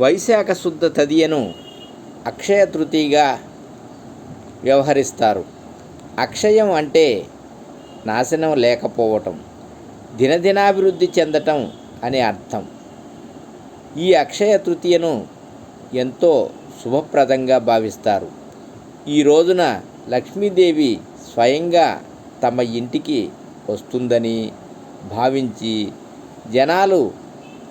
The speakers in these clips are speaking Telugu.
వైశాఖ శుద్ధ తదియను అక్షయ తృతీయగా వ్యవహరిస్తారు. అక్షయం అంటే నాశనం లేకపోవటం దినదినాభివృద్ధి చెందటం అనే అర్థం. ఈ అక్షయ తృతీయను ఎంతో శుభప్రదంగా భావిస్తారు. ఈ రోజున లక్ష్మీదేవి స్వయంగా తమ ఇంటికి వస్తుందని భావించి జనాలు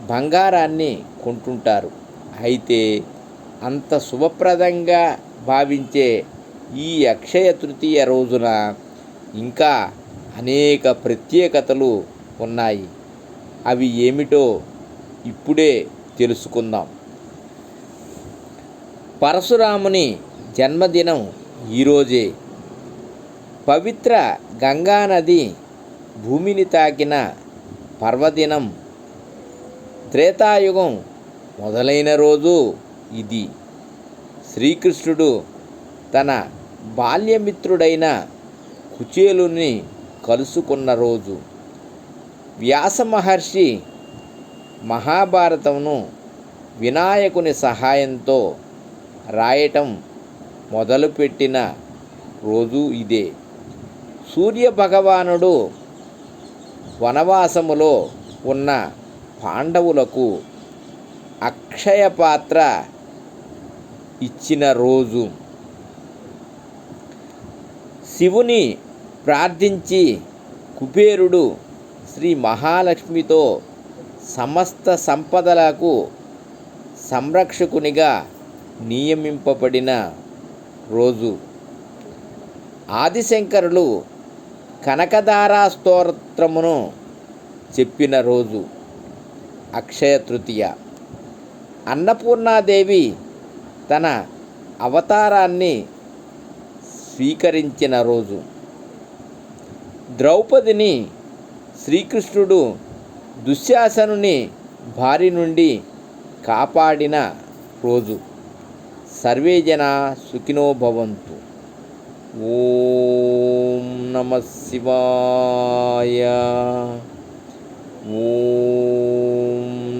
బంగారాన్ని కొంటుంటారు. అయితే అంత శుభప్రదంగా భావించే ఈ అక్షయ తృతీయ రోజున ఇంకా అనేక ప్రత్యేకతలు ఉన్నాయి. అవి ఏమిటో ఇప్పుడే తెలుసుకుందాం. పరశురాముని జన్మదినం ఈరోజే పవిత్ర గంగానది భూమిని తాకిన పర్వదినం త్రేతాయుగం మొదలైన రోజు ఇది. శ్రీకృష్ణుడు తన బాల్యమిత్రుడైన కుచేలుని కలుసుకున్న రోజు. వ్యాస మహర్షి మహాభారతమును వినాయకుని సహాయంతో రాయటం మొదలుపెట్టిన రోజు ఇదే. సూర్య భగవానుడు వనవాసములో ఉన్న పాండవులకు అక్షయ పాత్ర ఇచ్చిన రోజు. శివుని ప్రార్థించి కుబేరుడు శ్రీ మహాలక్ష్మితో సమస్త సంపదలకు సంరక్షకునిగా నియమింపబడిన రోజు. ఆదిశంకరులు కనకదారా స్తోత్రమును చెప్పిన రోజు. అక్షయ తృతీయ. అన్నపూర్ణాదేవి తన అవతారాన్ని స్వీకరించిన రోజు. ద్రౌపదిని శ్రీకృష్ణుడు దుశ్శాసనుని భారి నుండి కాపాడిన రోజు. సర్వే జన సుఖినో భవంతు. ఓం నమ శివాయ ఓం